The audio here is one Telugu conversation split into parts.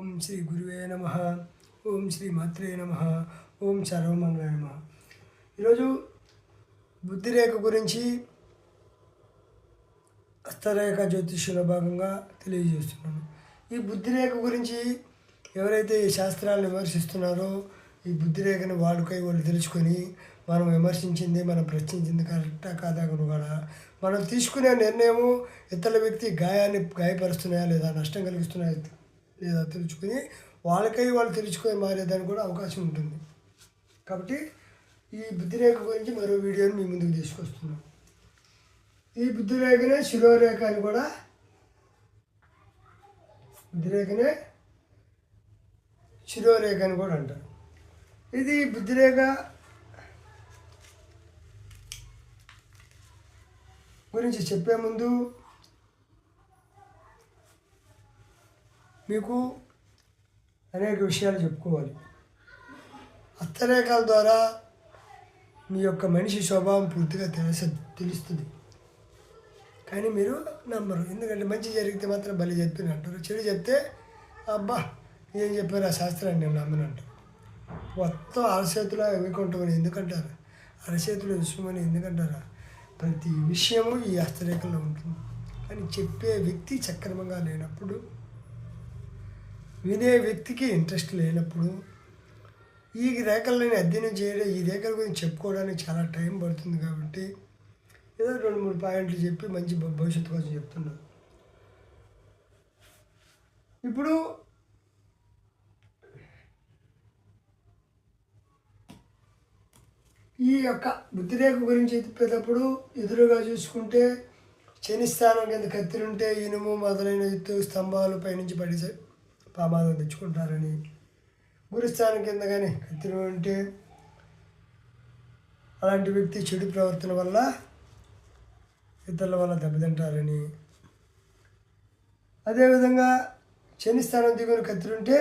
ఓం శ్రీ గురువే నమ ఓం శ్రీ మాత్రే నమ ఓం సర్వమంగళ నమ. ఈరోజు బుద్ధిరేఖ గురించి హస్తరేఖ జ్యోతిష్యుల భాగంగా తెలియజేస్తున్నాను. ఈ బుద్ధిరేఖ గురించి ఎవరైతే ఈ శాస్త్రాలను విమర్శిస్తున్నారో ఈ బుద్ధిరేఖను వాడుకై వాళ్ళు తెలుసుకొని మనం విమర్శించింది మనం ప్రశ్నించింది కరెక్టా కాదా కూడా మనం తీసుకునే నిర్ణయము ఇతర వ్యక్తి గాయాన్ని గాయపరుస్తున్నాయా లేదా నష్టం కలిగిస్తున్నాయా లేదా తెలుసుకుని వాళ్ళకై వాళ్ళు తెలుసుకొని మారేదానికి కూడా అవకాశం ఉంటుంది. కాబట్టి ఈ బుద్ధిరేఖ గురించి మరో వీడియోని మీ ముందుకు తీసుకొస్తున్నాం. ఈ బుద్ధిరేఖనే శిరోరేఖ అని కూడా బుద్ధిరేఖనే శిరోరేఖ అని కూడా అంటారు. ఇది బుద్ధిరేఖ గురించి చెప్పే ముందు మీకు అనేక విషయాలు చెప్పుకోవాలి. హస్తరేఖల ద్వారా మీ యొక్క మనిషి స్వభావం పూర్తిగా తెలుసు తెలుస్తుంది. కానీ మీరు నమ్మరు. ఎందుకంటే మంచి జరిగితే మాత్రం బలి చెప్పిన అంటారు. చెడు చెప్తే అబ్బా ఏం చెప్పారు ఆ శాస్త్రాన్ని నేను నమ్మను అంటారు. మొత్తం అరచేతిలో వైకుంఠమని ఎందుకంటారు? అరచేతులు విశ్వమని ఎందుకంటారా? ప్రతి విషయము ఈ హస్తరేఖలో ఉంటుంది. కానీ చెప్పే వ్యక్తి సక్రమంగా లేనప్పుడు వినే వ్యక్తికి ఇంట్రెస్ట్ లేనప్పుడు ఈ రేఖలను అధ్యయనం చేయడం ఈ రేఖల గురించి చెప్పుకోవడానికి చాలా టైం పడుతుంది కాబట్టి ఏదో రెండు మూడు పాయింట్లు చెప్పి మంచి భవిష్యత్తు కోసం చెప్తున్నాను ఇప్పుడు ఈ యొక్క బుద్ధిరేఖ గురించి చెప్పేటప్పుడు ఎదురుగా చూసుకుంటే శని స్థానం కింద కత్తిరుంటే ఇనుము మొదలైన ఎత్తు స్తంభాలు పైనుంచి పడి ప్రమాదం తెచ్చుకుంటారని. గురుస్థానం కింద కానీ కత్తిరి ఉంటే అలాంటి వ్యక్తి చెడు ప్రవర్తన వల్ల ఇతరుల వల్ల దెబ్బతింటారని. అదేవిధంగా శని స్థానం దిగున కత్తిరుంటే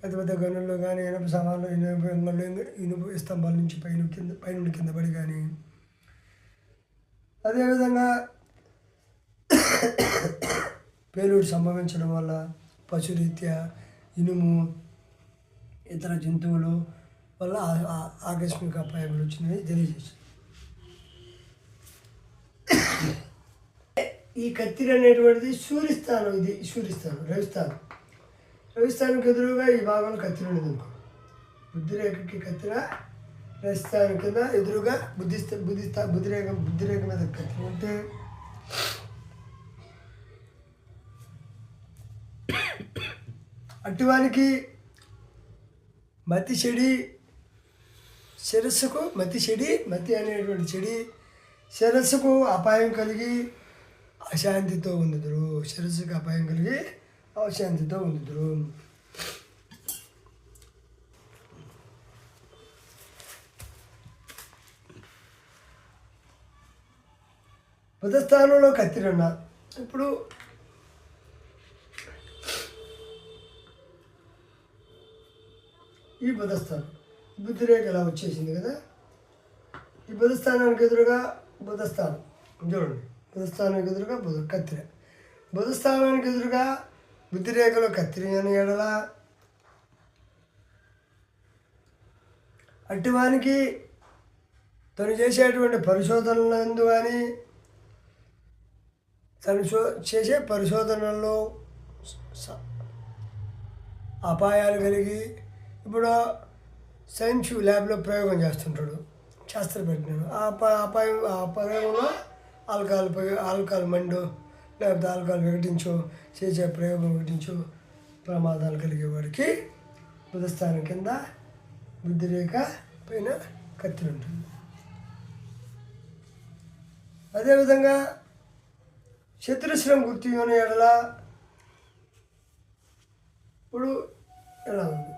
పెద్ద పెద్ద గనుల్లో కానీ ఇనుప సామాన్లు ఇనుప ఇనుప స్తంభాల నుంచి పైన కింద పైన కింద పడి కానీ అదేవిధంగా పేలుడు సంభవించడం వల్ల పశురీత్యా ఇనుము ఇతర జంతువులు వల్ల ఆకస్మిక అపాయములు వచ్చినవి తెలియజేసింది ఈ కత్తిరి అనేటువంటిది సూర్యస్థానం ఇది సూర్యస్థానం రవిస్థానం. రవిస్థానంకి ఎదురుగా ఈ భాగంలో కత్తిరి ఉండదు అనుకో. బుద్ధిరేఖకి కత్తిర రవిస్థానం కింద ఎదురుగా బుద్ధిస్థ బుద్ధిస్థా బుద్ధిరేఖ బుద్ధిరేఖ మీద కత్తిరి. ఉంటే అటువానికి మతి చెడి శిరస్సుకు మతి చెడి మతి అనేటువంటి చెడి శిరస్సుకు అపాయం కలిగి అశాంతితో ఉందుదురు శిరస్సుకు అపాయం కలిగి అశాంతితో ఉందుదురు పదస్థానంలో కత్తిరన్న ఇప్పుడు ఈ బుధస్థానం. బుద్ధిరేఖ ఇలా వచ్చేసింది కదా. ఈ బుధస్థానానికి ఎదురుగా బుధస్థానం. చూడండి. బుధస్థానానికి ఎదురుగా బుధ కత్తిర. బుధస్థానానికి ఎదురుగా బుద్ధి రేఖలో కత్తిరి అని ఎడల. అట్టివానికి తను చేసేటువంటి పరిశోధనలందు కానీ తను చేసే పరిశోధనల్లో అపాయాలు కలిగి ఇప్పుడు సైన్స్ ల్యాబ్లో ప్రయోగం చేస్తుంటాడు శాస్త్ర ఆ ప అపాయం ఆ ప్రయోగంలో ఆల్కహాల్ ఆల్కహాల్ మండు లేకపోతే ఆల్కహాల్ వికటించు చేసే ప్రయోగం వికటించు ప్రమాదాలు కలిగే వాడికి బుధస్థానం కింద బుద్ధిరేఖ పైన కత్తి ఉంటుంది. అదేవిధంగా శత్రుశ్రం గుర్తు ఎడల ఇప్పుడు ఎలా ఉంది?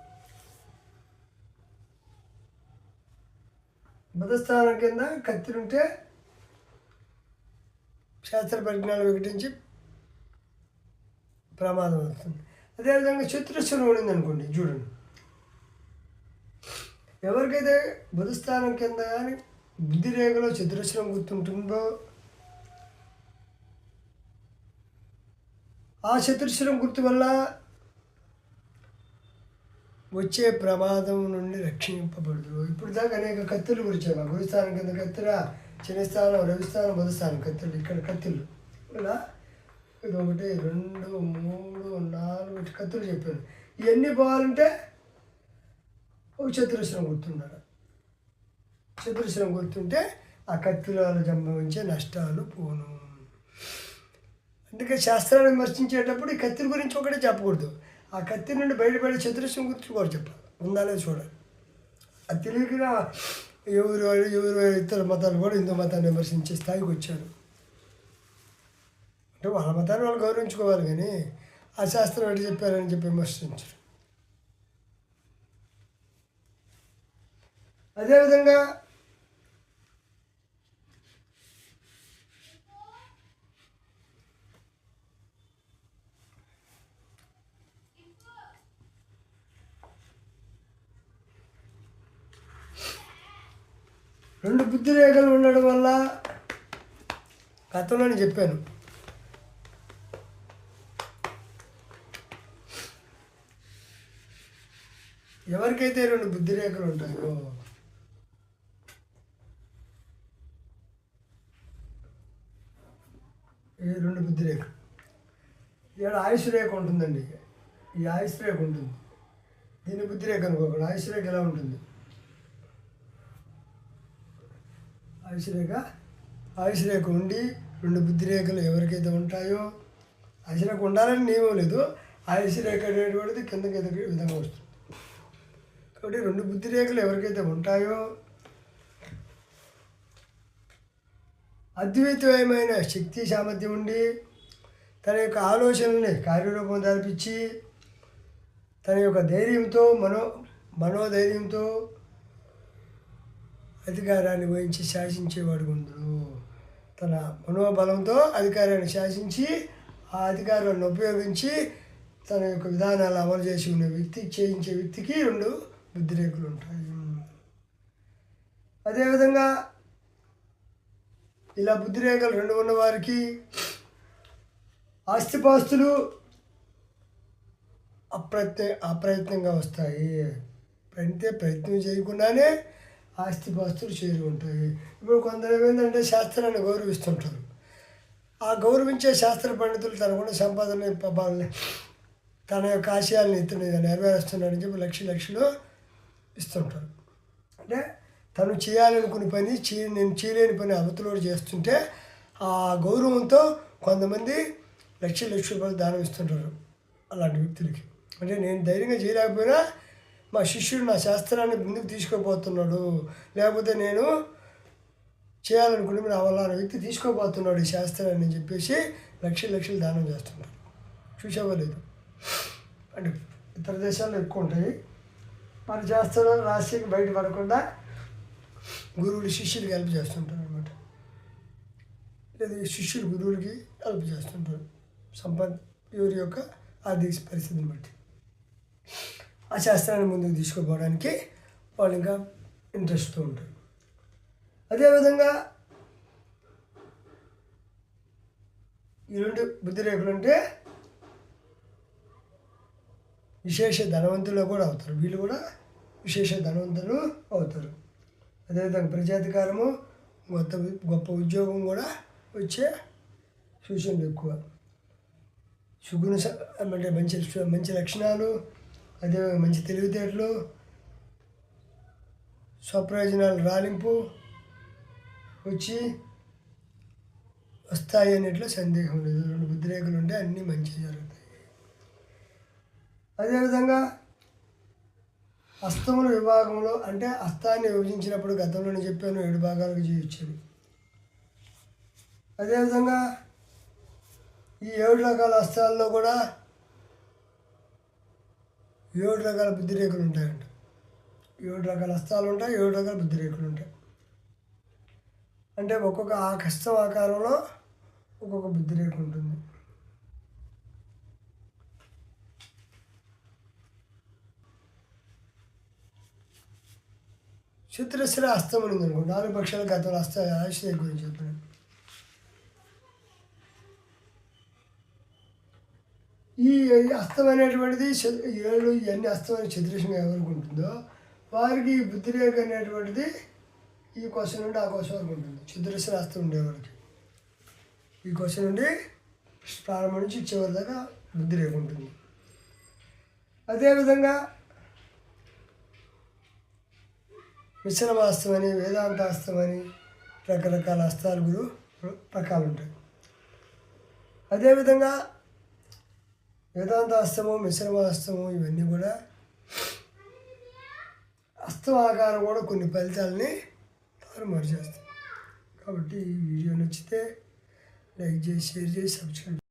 బుధస్థానం కింద కత్తిరుంటే శాస్త్ర పరిజ్ఞానం వికటించి ప్రమాదం అవుతుంది. అదేవిధంగా చతురస్రం ఉండింది అనుకోండి చూడండి. ఎవరికైతే బుధస్థానం కింద కానీ బుద్ధి రేఖలో చతురస్రం గుర్తుంటుందో ఆ చతురస్రం గుర్తు వల్ల వచ్చే ప్రమాదం నుండి రక్షింపబడదు. ఇప్పుడు దాకా అనేక కత్తులు గురించి మా గురుస్థానం కింద కత్తిర చిన్నస్థానం రవిస్థానం బుధస్థానం కత్తులు ఇక్కడ కత్తులు. ఇలా ఇది ఒకటి రెండు మూడు నాలుగు కత్తులు చెప్పాను ఇవన్నీ పోవాలంటే ఒక చతురస్రం గుర్తుండాలి. చతురస్రం గుర్తుంటే ఆ కత్తుల సంభవించే నష్టాలు పోను. అందుకే శాస్త్రాన్ని విమర్శించేటప్పుడు ఈ కత్తుల గురించి ఒకటే చెప్పకూడదు. ఆ కత్తి నుండి బయటపడే చతురస్రం గురించి కూడా చెప్పాలి ఉందా చూడాలి. అది తెలియక ఎవరు వాళ్ళు ఎవరు ఇతర మతాలు కూడా హిందూ మతాన్ని విమర్శించే స్థాయికి వచ్చారు. అంటే వాళ్ళ మతాన్ని వాళ్ళు గౌరవించుకోవాలి కానీ ఆ శాస్త్రం ఎటు చెప్పారని చెప్పి విమర్శించరు. అదేవిధంగా రెండు బుద్ధి రేఖలు ఉండడం వల్ల గతంలోనే చెప్పాను. ఎవరికైతే రెండు బుద్ధి రేఖలు ఉంటాయో ఈ రెండు బుద్ధి రేఖలు. ఇక్కడ ఆయుష్ రేఖ ఉంటుందండి. ఈ ఆయుష్ రేఖ ఉంటుంది. దీని బుద్ధి రేఖ అనుకోకుండా. ఆయుష్ రేఖ ఎలా ఉంటుంది? ఆయుషరేఖ ఆయుషరేఖ రేఖ ఉండి రెండు బుద్ధి రేఖలు ఎవరికైతే ఉంటాయో ఆయుషరేఖ ఉండాలని నియమం లేదు. ఆయుషరేఖ అనేటువంటిది కిందకి ఎదిగే విధంగా వస్తుంది. కాబట్టి రెండు బుద్ధి రేఖలు ఎవరికైతే ఉంటాయో అద్వైతమైన శక్తి సామర్థ్యం ఉండి తన యొక్క ఆలోచనల్ని కార్యరూపం దాల్పించి తన యొక్క ధైర్యంతో మనో మనోధైర్యంతో అధికారాన్ని వహించి శాసించేవాడు ఉందరు తన మనోబలంతో అధికారాన్ని శాసించి ఆ అధికారాన్ని ఉపయోగించి తన యొక్క విధానాలు అమలు చేసి ఉన్న వ్యక్తి చేయించే వ్యక్తికి రెండు బుద్ధిరేకులు ఉంటాయి. అదేవిధంగా ఇలా బుద్ధిరేఖలు రెండు ఉన్న వారికి ఆస్తిపాస్తులు అప్రయత్న అప్రయత్నంగా వస్తాయి. అంటే ప్రయత్నం చేయకుండానే ఆస్తిపాస్తులు చేరి ఉంటాయి. ఇప్పుడు కొందరు ఏమైందంటే శాస్త్రాన్ని గౌరవిస్తుంటారు. ఆ గౌరవించే శాస్త్ర పండితులు తనకున్న సంపాదన తన యొక్క ఆశయాలను ఇతను నెరవేరుస్తున్నాడని చెప్పి లక్ష లక్షలు ఇస్తుంటారు. అంటే తను చేయాలనుకునే పని చే నేను చేయలేని పని అవతలోడు చేస్తుంటే ఆ గౌరవంతో కొంతమంది లక్ష లక్ష రూపాయలు దానం ఇస్తుంటారు అలాంటి వ్యక్తులకి. అంటే నేను ధైర్యంగా చేయలేకపోయినా మా శిష్యుడు నా శాస్త్రాన్ని ముందుకు తీసుకోబోతున్నాడు లేకపోతే నేను చేయాలనుకుంటే నా వల్ల వ్యక్తి తీసుకోబోతున్నాడు ఈ శాస్త్రాన్ని అని చెప్పేసి లక్షలు లక్షలు దానం చేస్తున్నారు చూసావో లేదు? అంటే ఇతర దేశాల్లో ఎక్కువ ఉంటాయి. మన శాస్త్రాలు బయట బయటపడకుండా గురువులు శిష్యులకి హెల్ప్ చేస్తుంటారు అనమాట లేదా శిష్యులు గురువులకి హెల్ప్ చేస్తుంటారు. సంపద ఎవరి యొక్క ఆర్థిక పరిస్థితిని బట్టి. ఆ శాస్త్రాన్ని ముందుకు తీసుకుపోవడానికి వాళ్ళు ఇంకా ఇంట్రెస్ట్తో ఉంటారు. అదేవిధంగా ఈ రెండు బుద్ధి అంటే విశేష ధనవంతులు కూడా అవుతారు. వీళ్ళు కూడా విశేష ధనవంతులు అవుతారు. అదేవిధంగా ప్రజాధికారము గొప్ప గొప్ప ఉద్యోగం కూడా వచ్చే సూచనలు ఎక్కువ. సుగుణ అంటే మంచి మంచి లక్షణాలు అదే మంచి తెలివితేటలు స్వప్రయోజనాలు రాలింపు వచ్చి వస్తాయి అనేట్లో సందేహం లేదు. రెండు బుద్ధిరేఖలు ఉంటే అన్నీ మంచిగా జరుగుతాయి. అదేవిధంగా అస్తముల విభాగంలో అంటే హస్తాన్ని విభజించినప్పుడు గతంలోనే చెప్పాను ఏడు భాగాలకు చేయొచ్చని. అదేవిధంగా ఈ ఏడు రకాల అస్తాల్లో కూడా ఏడు రకాల బుద్ధిరేఖలు ఉంటాయంట. ఏడు రకాల హస్తాలు ఉంటాయి ఏడు రకాల బుద్ధిరేఖలు ఉంటాయి. అంటే ఒక్కొక్క ఆ కష్టం ఆకారంలో ఒక్కొక్క బుద్ధిరేఖ ఉంటుంది. చిత్రశ్ర హస్తం ఉంది అనుకో నాలుగు పక్షాల గతంలో హస్త ఆశ్రయ గురించి చెప్పాను అస్తం ఏడు చ- ఇవన్నీ అస్తమైన చతురస్రంగా ఎవరికి ఉంటుందో వారికి ఈ బుద్ధి రేఖ అనేటువంటిది ఈ క్వశ్చన్ నుండి ఆ క్వశ్చన్ వరకు ఉంటుంది. చతురస్ర అస్తం ఉండేవారికి ఈ క్వశ్చన్ నుండి ప్రారంభం నుంచి చివరి దాకా బుద్ధి రేఖ ఉంటుంది. అదేవిధంగా మిశ్రమాస్తం అని వేదాంతాస్తం అని రకరకాల అస్తాలు గురు రకాలు ఉంటాయి. అదేవిధంగా వేదాంతాస్తము మిశ్రమాస్తము ఇవన్నీ కూడా అస్తం ఆకారం కూడా కొన్ని ఫలితాలని తారుమారు చేస్తాయి కాబట్టి ఈ వీడియో నచ్చితే లైక్ చేసి షేర్ చేసి సబ్స్క్రైబ్